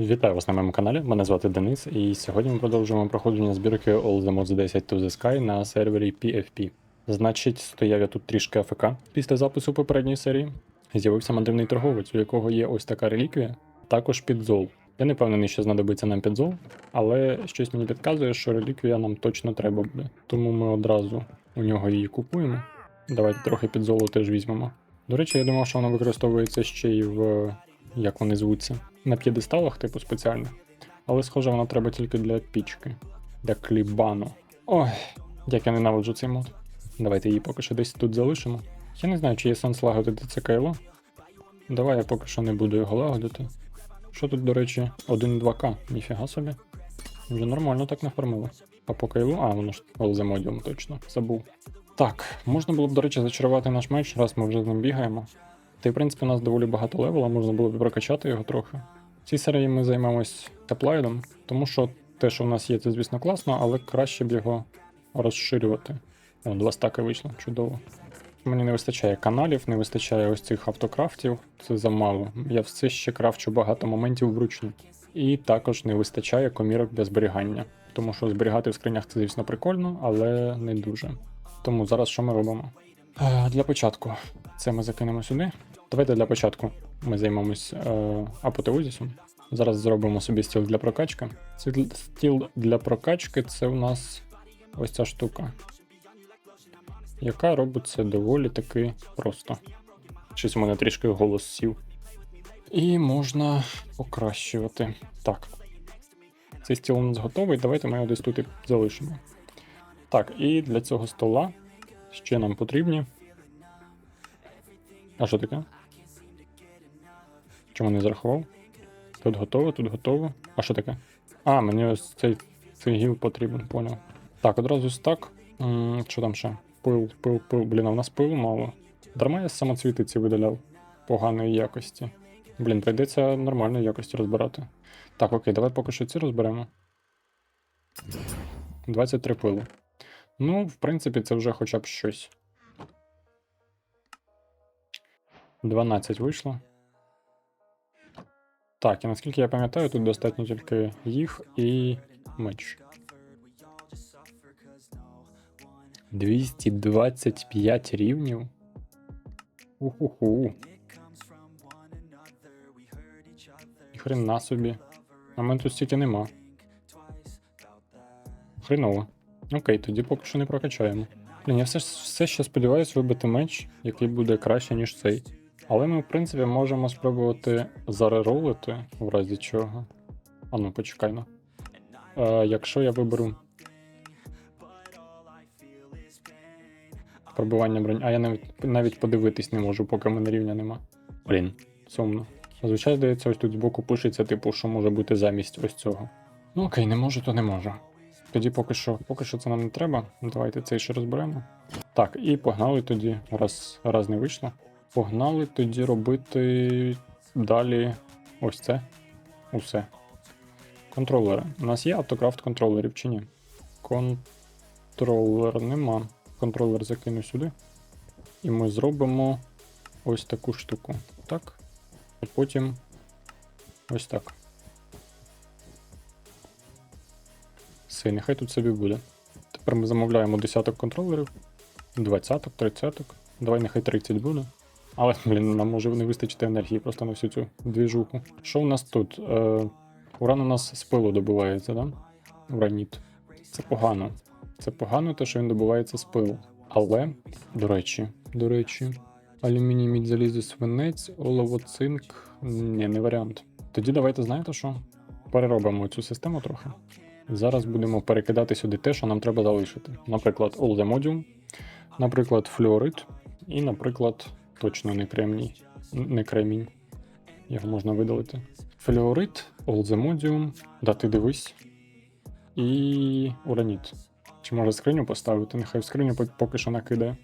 Вітаю вас на моєму каналі. Мене звати Денис, і сьогодні ми продовжуємо проходження збірки All the Mods 10 to the Sky на сервері PFP. Значить, стояв я тут трішки АФК після запису попередньої серії. З'явився мандрівний торговець, у якого є ось така реліквія, також підзол. Я не впевнений, що знадобиться нам підзол, але щось мені підказує, що реліквія нам точно треба буде. Тому ми одразу у нього її купуємо. Давайте трохи підзолу теж візьмемо. До речі, я думав, що вона використовується ще й в як вони звуться, на п'єдесталах, типу спеціально. Але схоже, вона треба тільки для пічки. Для клібану. Ой, як я ненавиджу цей мод. Давайте її поки що десь тут залишимо. Я не знаю, чи є сенс лагодити це кайло. Давай я поки що не буду його лагодити. Що тут, до речі, 1-2К, ніфіга собі. Вже нормально так нафармило. А по кайлу, а, воно ж Олземодіум точно, забув. Так, можна було б, до речі, зачарувати наш меч, раз ми вже з ним бігаємо. Та й, в принципі, у нас доволі багато левела, можна було б прокачати його трохи. В цій серії ми займемось теплайдом, тому що те, що в нас є, це, звісно, класно, але краще б його розширювати. О, два стаки вийшло, чудово. Мені не вистачає каналів, не вистачає ось цих автокрафтів, це замало. Я все ще крафчу багато моментів вручну. І також не вистачає комірок для зберігання. Тому що зберігати в скринях це, звісно, прикольно, але не дуже. Тому зараз що ми робимо? Для початку це ми закинемо сюди. Давайте для початку ми займемось е, апотеозісом. Зараз зробимо собі стіл для прокачки. Стіл- для прокачки це у нас ось ця штука, яка робить це доволі таки просто. Щось у мене трішки голос сів. І можна покращувати. Так. Цей стіл у нас готовий. Давайте ми його десь тут і залишимо. Так, і для цього стола ще нам потрібні. А що таке? Чому не зарахував? Тут готово, тут готово. А що таке? А, мені ось цей, цей потрібен, поняв. Так, одразу стак. М, Що там ще? Пил, пил, пил. Блін, а в нас пилу мало. Дарма я самоцвіти ці видаляв поганої якості. Блін, прийдеться нормальної якості розбирати. Так, окей, давай поки що ці розберемо. 23 пилу. Ну, в принципі, це вже хоча б щось. 12 вийшло. Так, і наскільки я пам'ятаю, тут достатньо тільки їх і меч. 225 рівнів. Уху-ху. Хрена собі. А мене тут стільки нема. Хреново. Окей, тоді поки що не прокачаємо. Блін, я все, все ще сподіваюся вибити меч, який буде краще, ніж цей. Але ми, в принципі, можемо спробувати зареролити, в разі чого. А ну, почекай. Е, якщо я виберу. Пробивання бронь. А я навіть, навіть подивитись не можу, поки мене рівня нема. Блін, сумно. Зазвичай, здається, ось тут збоку пишеться, типу, що може бути замість ось цього. Ну окей, не можу, то не можу. Тоді поки що, поки що це нам не треба. Давайте цей ще розберемо. Так, і погнали тоді, раз, раз не вийшло. Погнали тоді робити далі ось це. Усе. Контролери. У нас є автокрафт контролерів чи ні? Контролер нема. Контролер закину сюди. І ми зробимо ось таку штуку. Так. І потім ось так. Все, нехай тут собі буде. Тепер ми замовляємо десяток контролерів, двадцяток, тридцяток. Давай нехай 30 буде. Але, блін, нам може не вистачити енергії просто на всю цю двіжуху. Що у нас тут? Е, уран у нас з пилу добувається, да? Ураніт. Це погано. Це погано, те, що він добувається з пилу. Але, до речі, до речі, алюміній, мідь, залізо, свинець, олово, цинк. Ні, не варіант. Тоді давайте знаєте що? Переробимо цю систему трохи. Зараз будемо перекидати сюди те, що нам треба залишити. Наприклад, олземодіум, наприклад, флюорит і, наприклад, точно не кремній. Не кремінь. Його можна видалити. Флюорит, олземодіум, да ти дивись. І ураніт. Чи може скриню поставити? Нехай в скриню поки що накидає.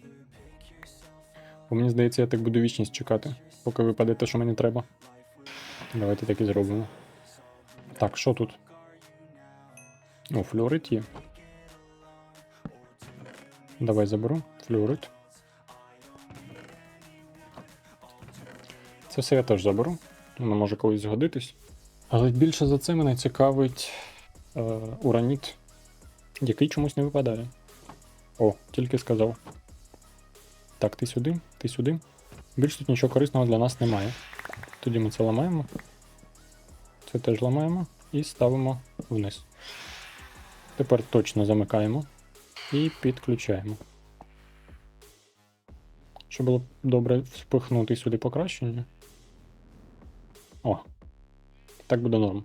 Бо мені здається, я так буду вічність чекати, поки випаде те, що мені треба. Давайте так і зробимо. Так, що тут? О, флюорит є. Давай заберу. Флюорит. Це все я теж заберу. Воно може колись згодитись. Але більше за це мене цікавить е, ураніт, який чомусь не випадає. О, тільки сказав. Так, ти сюди, ти сюди. Більш тут нічого корисного для нас немає. Тоді ми це ламаємо. Це теж ламаємо і ставимо вниз. Тепер точно замикаємо і підключаємо. Щоб було добре впихнути сюди покращення. О, так буде норм.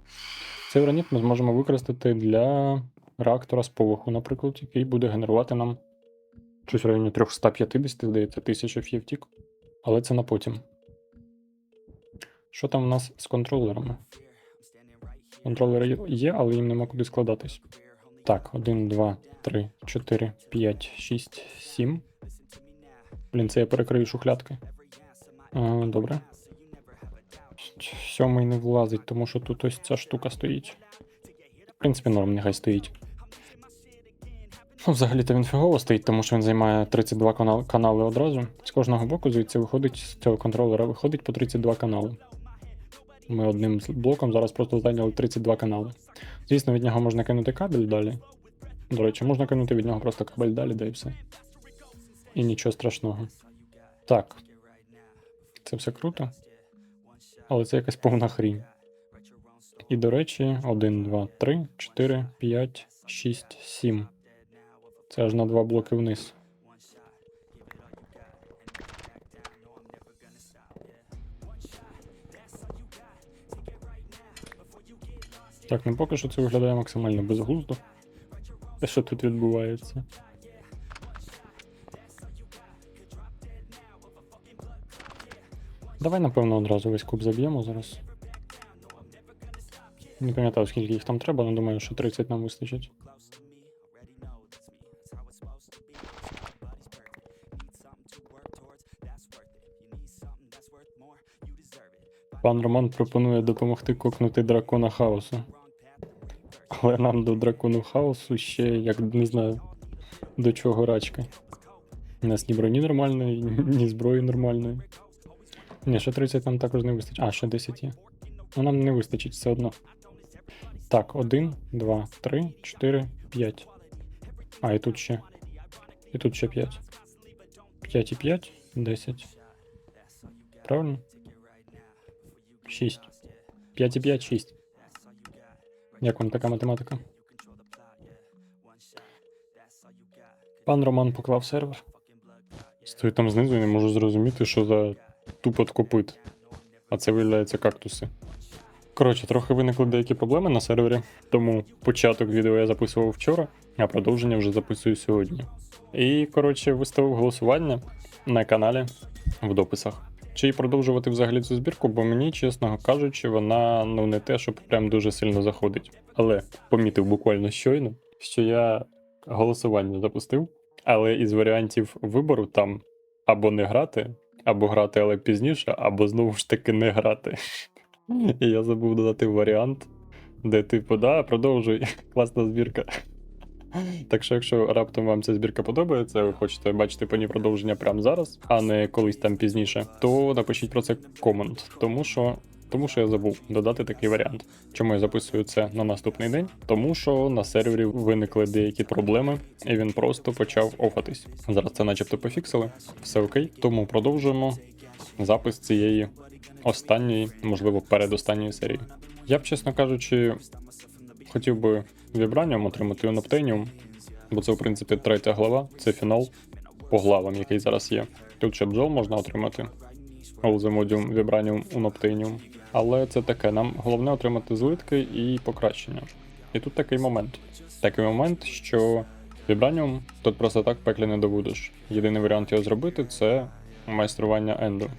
Цей граніт ми зможемо використати для реактора з полоху, наприклад, який буде генерувати нам щось в районі 350, здається, тисяч фівтік. Але це на потім. Що там у нас з контролерами? Контролери є, але їм нема куди складатись. Так, 1, 2, 3, 4, 5, 6, 7. Блін, це я перекрию шухлядки. А, добре. Сьомий не влазить, тому що тут ось ця штука стоїть. В принципі, норм, нехай стоїть. Ну, взагалі-то він фігово стоїть, тому що він займає 32 канал- канали одразу. З кожного боку звідси виходить з цього контролера виходить по 32 канали. Ми одним блоком зараз просто зайняли 32 канали. Звісно, від нього можна кинути кабель далі. До речі, можна кинути від нього просто кабель далі, да і все. І нічого страшного. Так. Це все круто. Але це якась повна хрінь. І, до речі, 1, 2, 3, 4, 5, 6, 7. Це аж на два блоки вниз. Так, ну поки що це виглядає максимально безглуздо. Те, що тут відбувається. Давай, напевно, одразу весь куб заб'ємо зараз. Не пам'ятаю, скільки їх там треба, але думаю, що 30 нам вистачить. Пан Роман пропонує допомогти кокнути дракона хаосу. Але нам до дракону хаосу ще, як не знаю, до чого рачка. У нас ні броні нормальної, ні зброї нормальної. Ні, ще 30 нам також не вистачить. А, ще 10 є. Ну нам не вистачить все одно. Так, 1, 2, 3, 4, 5. А, і тут ще. І тут ще 5. 5 і 5, 10. Правильно? 6. 5 і 5, 6. Як вам така математика? Пан Роман поклав сервер. Стою там знизу і не можу зрозуміти, що за тупот копит. А це виявляється кактуси. Коротше, трохи виникли деякі проблеми на сервері, тому початок відео я записував вчора, а продовження вже записую сьогодні. І, коротше, виставив голосування на каналі в дописах. Чи продовжувати взагалі цю збірку, бо мені, чесно кажучи, вона ну не те, щоб прям дуже сильно заходить. Але помітив буквально щойно, що я голосування запустив, але із варіантів вибору там або не грати, або грати, але пізніше, або знову ж таки не грати. І я забув додати варіант, де типу, да, продовжуй, класна збірка. Так що, якщо раптом вам ця збірка подобається, ви хочете бачити по ній продовження прямо зараз, а не колись там пізніше, то напишіть про це комент, тому що. Тому що я забув додати такий варіант. Чому я записую це на наступний день? Тому що на сервері виникли деякі проблеми, і він просто почав офатись. Зараз це начебто пофіксили, все окей. Тому продовжуємо запис цієї останньої, можливо, передостанньої серії. Я б, чесно кажучи, хотів би вібраніум отримати Уноптеніум, бо це, в принципі, третя глава, це фінал по главам, який зараз є. Тут ще бджол можна отримати. Олземодіум, Вібраніум, Уноптеніум. Але це таке, нам головне отримати злитки і покращення. І тут такий момент. Такий момент, що Вібраніум тут просто так пеклі не добудеш. Єдиний варіант його зробити це майстрування енду.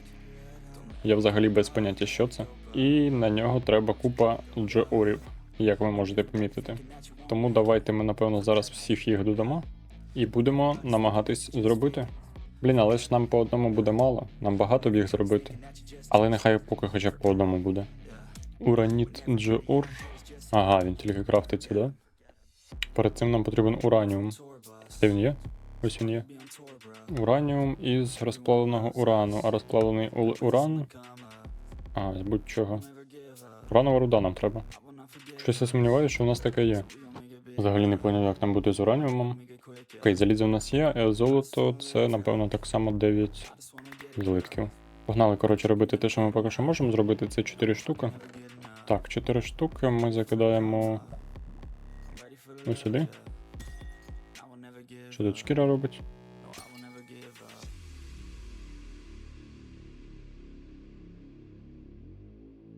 Я взагалі без поняття, що це. І на нього треба купа джеорів, як ви можете помітити. Тому давайте ми, напевно, зараз всіх їх додамо і будемо намагатись зробити. Блін, але ж нам по одному буде мало, нам багато б їх зробити. Але нехай поки хоча б по одному буде. Ураніт джеор. Ага, він тільки крафтиться, да? Перед цим нам потрібен ураніум. Де він є? Ось він є. Ураніум із розплавленого урану, а розплавлений уран. А, з будь-чого. Уранова руда нам треба. Щось я сумніваюся, що у нас таке є. Взагалі не поняв, як нам буде з ураніумом. Окей, залізо в нас є, а золото це, напевно, так само 9 злитків. Погнали, коротше, робити те, що ми поки що можемо зробити. Це 4 штуки. Так, 4 штуки ми закидаємо ось сюди. Що тут шкіра робить?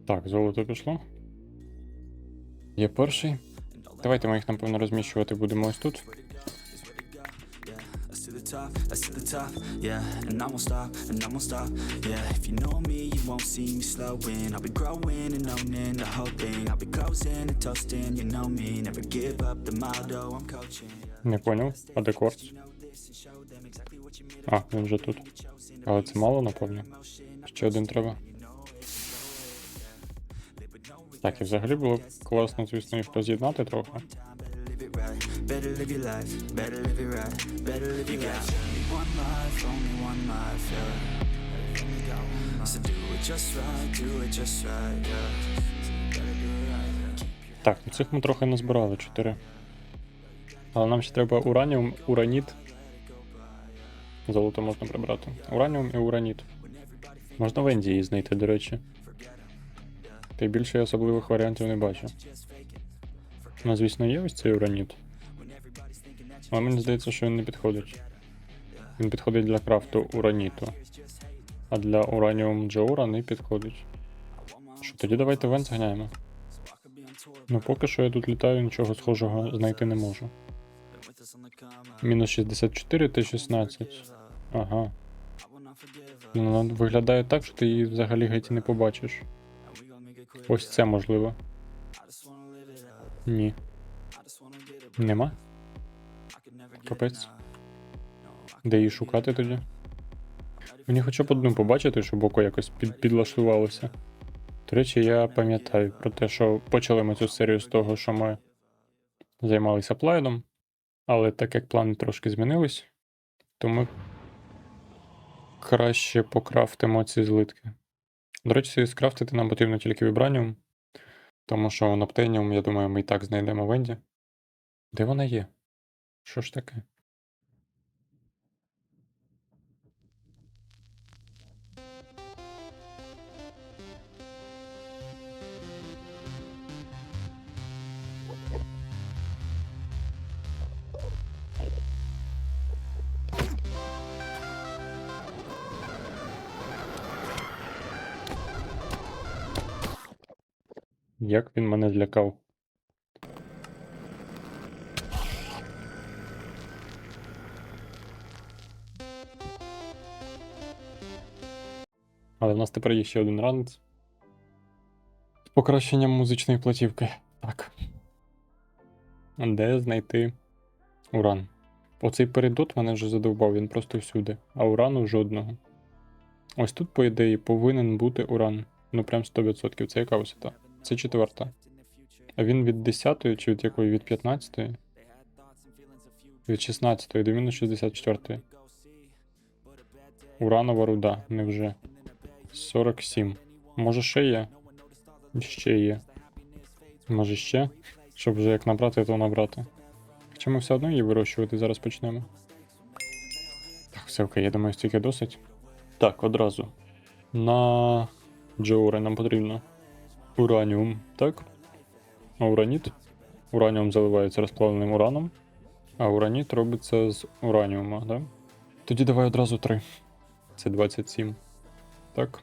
Так, золото пішло. Є перший. Давайте ми їх, напевно, розміщувати будемо ось тут. Не поняв. А де? А, він вже тут. Але це мало, напевно. Ще один треба. Так, і взагалі було класно, звісно, їх роз'єднати трохи. Так, ну цих ми трохи назбирали, 4. Але нам ще треба ураніум, ураніт. Золото можна прибрати. Ураніум і ураніт. Можна в Індії знайти, до речі. Та й більше я особливих варіантів не бачу. Ну, звісно, є ось цей ураніт. Але мені здається, що він не підходить. Він підходить для крафту ураніту. А для ураніум джаура не підходить. Що, тоді давайте вен зганяємо. Ну поки що я тут літаю, нічого схожого знайти не можу. Мінус 64 Т-16. Ага. Вона виглядає так, що ти її взагалі геть не побачиш. Ось це можливо. Ні. Нема? Капець. Де її шукати тоді? Мені хоча б одну побачити, щоб око якось під, підлаштувалося. До речі, я пам'ятаю про те, що почали ми цю серію з того, що ми займалися плайдом, але так як плани трошки змінились, то ми краще покрафтимо ці злитки. До речі, скрафтити нам потрібно тільки вібраніум, тому що Ноптеніум, я думаю, ми і так знайдемо в Енді. Де вона є? Що ж таке? Як він мене злякав? Але в нас тепер є ще один ранець. З покращенням музичної платівки. Так. Де знайти уран? Оцей передот мене вже задовбав, він просто всюди, а урану жодного. Ось тут, по ідеї, повинен бути уран. Ну прям 100%. Це яка висота? Це четверта. А він від 10 чи від якої? Від 15? Від 16 до мінус 64. Уранова руда, невже. 47. Може ще є? Ще є. Може ще? Щоб вже як набрати, то набрати. Хоча ми все одно її вирощувати зараз почнемо. Так, все окей, я думаю, стільки досить. Так, одразу. На Джоури нам потрібно ураніум, так? А ураніт. Ураніум заливається розплавленим ураном, а ураніт робиться з ураніума, так? Тоді давай одразу три. Це 27. Так.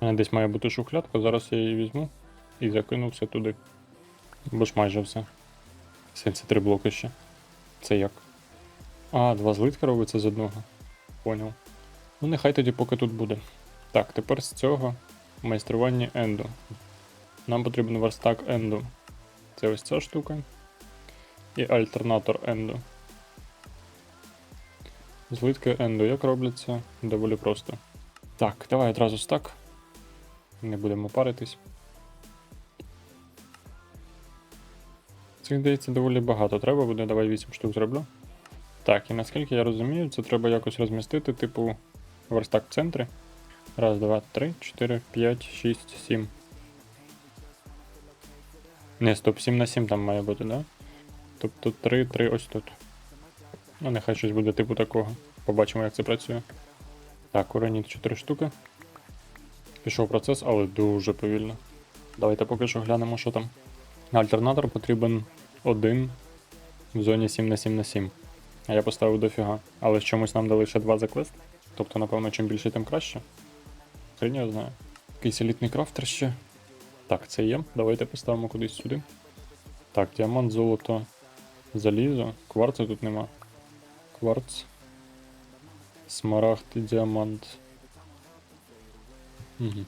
Десь має бути шухлядка, зараз я її візьму і закину все туди. Бо ж майже все. 73 блоки ще. Це як? А, два злитка робиться з одного. Поняв. Ну, нехай тоді поки тут буде. Так, тепер з цього майстрування енду. Нам потрібен верстак енду. Це ось ця штука. І альтернатор енду. Злитки енду як робляться? Доволі просто. Так, давай одразу стак. Не будемо паритись. Цих здається доволі багато. Треба буде, давай 8 штук зроблю. Так, і наскільки я розумію, це треба якось розмістити, типу, верстак в центрі. Раз, два, три, чотири, п'ять, шість, сім. Не, стоп, 7 на 7 там має бути, да? Тобто 3, 3 ось тут. Ну, нехай щось буде типу такого. Побачимо, як це працює. Так, ураніт 4 штуки. Пішов процес, але дуже повільно. Давайте поки що глянемо, що там. Альтернатор потрібен один в зоні 7 на 7 на 7. А я поставив дофіга. Але чомусь нам дали ще 2 за квест. Тобто, напевно, чим більше, тим краще. Хрень я знаю. Якийсь елітний крафтер ще. Так, це є. Давайте поставимо кудись сюди. Так, діамант, золото, залізо. Кварцу тут нема. Кварц. Смарагд і діамант. Угу.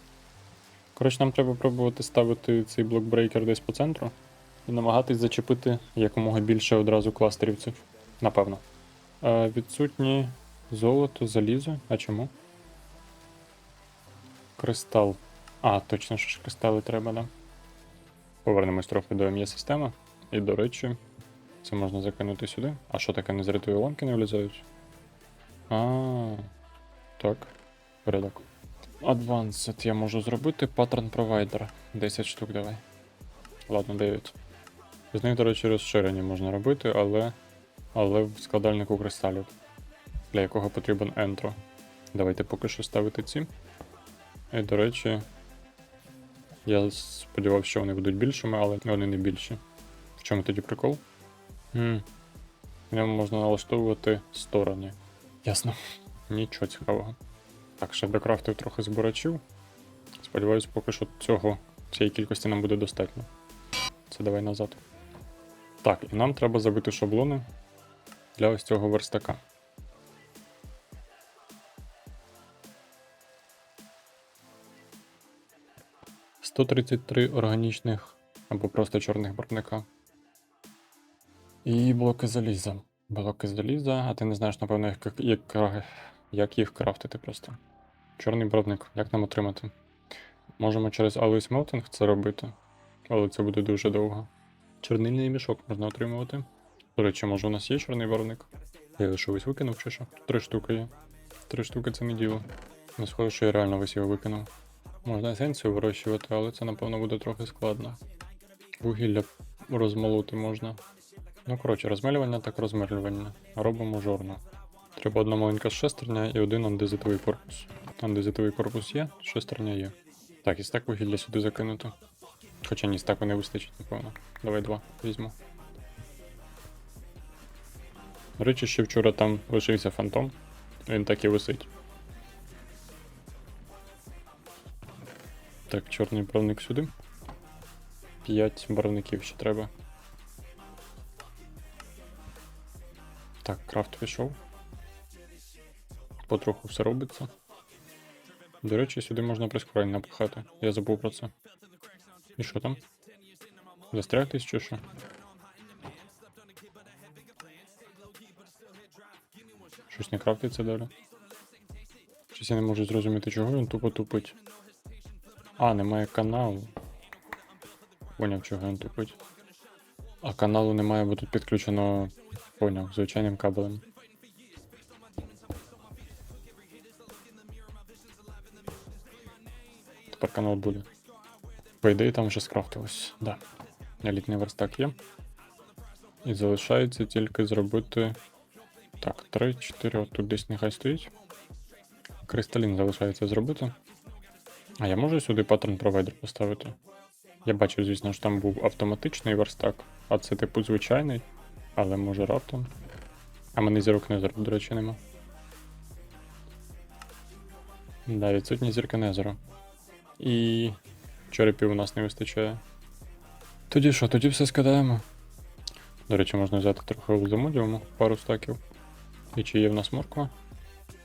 Коротше, нам треба пробувати ставити цей блокбрейкер десь по центру і намагатись зачепити якомога більше одразу кластерівців. Напевно. Е, відсутні золото, залізо. А чому? Кристал. А, точно, що ж кристали треба, да. Повернемось трохи до МЄ системи. І, до речі, це можна закинути сюди. А що таке незрятові ламки не влізають? А, так. Порядок. Advanced я можу зробити паттерн провайдер. 10 штук давай. Ладно, 9. З них, до речі, розширені можна робити, але. Але в складальнику кристалів. Для якого потрібен ентро. Давайте поки що ставити ці. І, до речі, я сподівався, що вони будуть більшими, але вони не більші. В чому тоді прикол? Хм. Ньому можна налаштовувати сторони. Ясно. Нічого цікавого. Так, ще докрафтив трохи збирачів. Сподіваюсь, поки що цього, цієї кількості нам буде достатньо. Це давай назад. Так, і нам треба забити шаблони для ось цього верстака. Сто тридцять три органічних або просто чорних барвника. І блоки заліза. Блоки заліза, а ти не знаєш, напевно, як, як, їх крафтити просто. Чорний барвник, як нам отримати? Можемо через Always Melting це робити, але це буде дуже довго. Чорнильний мішок можна отримувати. До речі, може у нас є чорний барвник? Я лише весь викинув чи що? Три штуки є. Три штуки це не діло. Не схоже, що я реально весь його викинув. Можна есенцію вирощувати, але це, напевно, буде трохи складно. Вугілля розмолоти можна. Ну, коротше, розмелювання так розмелювання. Робимо жорно. Треба одна маленька шестерня і один андезитовий корпус. Андезитовий корпус є, шестерня є. Так, і стак вугілля сюди закинути. Хоча ні, стаку не вистачить, напевно. Давай два візьму. До речі, ще вчора там лишився фантом. Він так і висить. Так, чорний барвник сюди. П'ять барвників ще треба. Так, крафт пішов. Потроху все робиться. До речі, сюди можна прискорення напихати. Я забув про це. І що там? Застрягтись чи що? Щось не крафтиться далі. Щось я не можу зрозуміти, чого він тупо тупить. А, немає каналу. Поняв, чого він тупить. А каналу немає, бо тут підключено. Поняв, звичайним кабелем. Тепер канал буде. По ідеї там вже скрафтилось. Да. Елітний верстак є. І залишається тільки зробити. Так, 3, 4, от тут десь нехай стоїть. Кристалін залишається зробити. А я можу сюди паттерн провайдер поставити? Я бачив, звісно ж, там був автоматичний верстак, а це типу звичайний, але може раптом. А мене зірок Незеру, до речі, нема. Да, відсутні зірки Незеру. І черепів у нас не вистачає. Тоді що, тоді все скидаємо. До речі, можна взяти трохи замодіуму, пару стаків. І чи є в нас морква?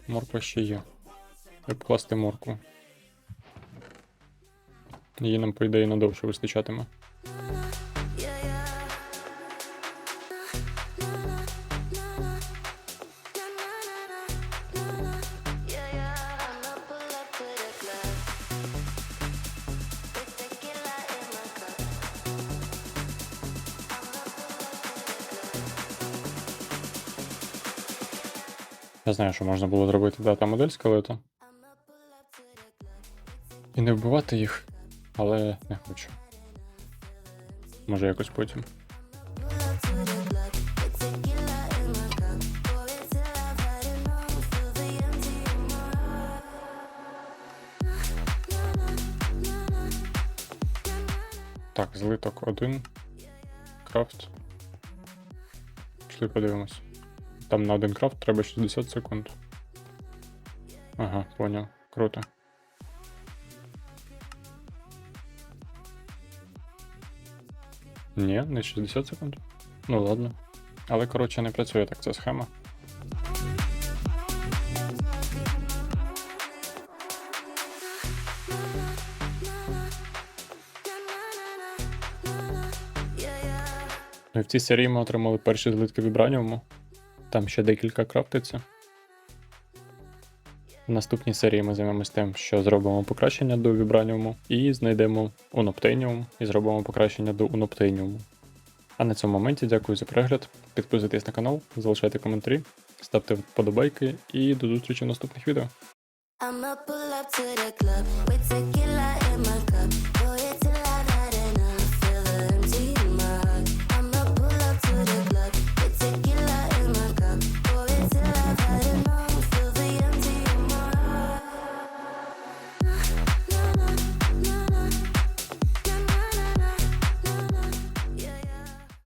Морква ще є. Обкласти моркву. Її нам, по ідеї, надовше вистачатиме. Я знаю, що можна було зробити дата модель скелета. і не вбивати їх, але не хочу. Може якось потім. Так, злиток один. Крафт. Пішли подивимось. Там на один крафт треба 60 секунд. Ага, поняв. Круто. Ні, не 60 секунд. Ну ладно. Але коротше не працює так ця схема. Ну і в цій серії ми отримали перші злитки вібраніуму. Там ще декілька крафтиться. В наступній серії ми займемось тим, що зробимо покращення до вібраніуму і знайдемо уноптейніум і зробимо покращення до уноптейніуму. А на цьому моменті дякую за перегляд. Підписуйтесь на канал, залишайте коментарі, ставте вподобайки і до зустрічі в наступних відео.